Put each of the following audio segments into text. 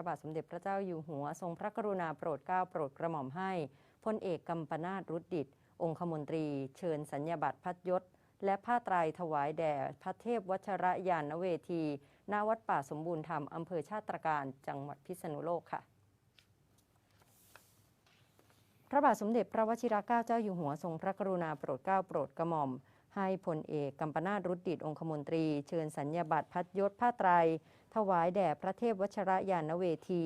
ระบาทสมเด็จพระเจ้าอยู่หัว ทรงพระกรุณาโปรดเกล้าโปรดกระหม่อมให้พลเอกกัมปนาตรุดดิต องคมนตรี เชิญสัญญาบัตรพัดยศ และผ้าไตรถวายแด่พระเทพวัชรยานเวทีณวัดป่าสมบูรณ์ธรรมอำเภอชาติตรการจังหวัดพิษณุโลกค่ะพระบาทสมเด็จพระวชิรเกล้าเจ้าอยู่หัวทรงพระกรุณาโปรดเกล้าโปรดกระหม่อม ให้พลเอกกัมปนาตรุดดิตองคมนตรี เชิญสัญญาบัตรพัดยศผ้าไตร ถวายแด่พระเทพวชรยานเวที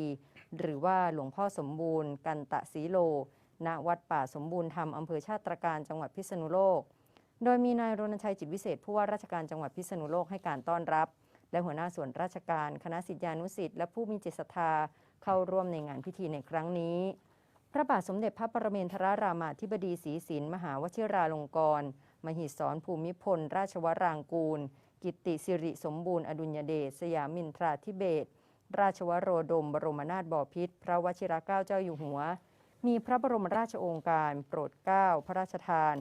หรือว่าหลวงพ่อสมบูรณ์ กันตะสีโล ณวัดป่าสมบูรณ์ธรรมอำเภอชาติตรการจังหวัดพิษณุโลก โดยมีนายรณชัยจิตวิเศษผู้ว่าราชการจังหวัดพิษณุโลกให้การต้อนรับ และหัวหน้าส่วนราชการคณะศิษยานุศิษย์และผู้มีจิตศรัทธาเข้าร่วมในงานพิธีในครั้งนี้พระบาทสมเด็จพระปรเมนทรรามาธิบดีศรีสินมหาวชิราลงกรณ มหิศรภูมิพล ราชวรางกูล กิตติสิริสมบูรณ์อดุลยเดชสยามินทราธิเบศราชวโรดม บรมนาถบพิตรพระวชิรเกล้าเจ้าอยู่หัว มีพระบรมราชโองการ โปรดเกล้าพระราชทาน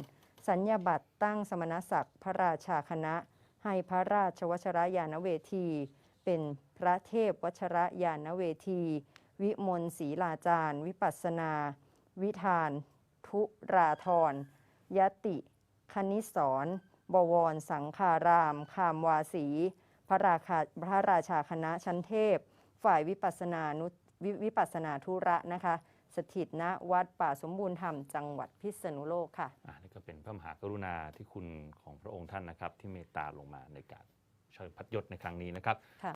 สัญญาบัตรตั้งสมณศักดิ์พระราชาคณะ ให้พระราชวชรยานเวที เป็นพระเทพวชรยานเวที วิมลศรีลาจารย์วิปัสนา วิธาน ทุราธรยติ คณิสรบวร สังคาราม คามวาสี พระราชาพระราชาคณะชั้นเทพ ฝ่ายวิปัสสนานุววิปัสสนาธุระนะคะ สถิตณวัดป่าสมบูรณ์ธรรมจังหวัดพิษณุโลกค่ะ อ่านี่ก็เป็นพระมหากรุณาที่คุณของพระองค์ท่านนะครับ ที่เมตตาลงมาในการเชิญพัดยศในครั้งนี้นะครับ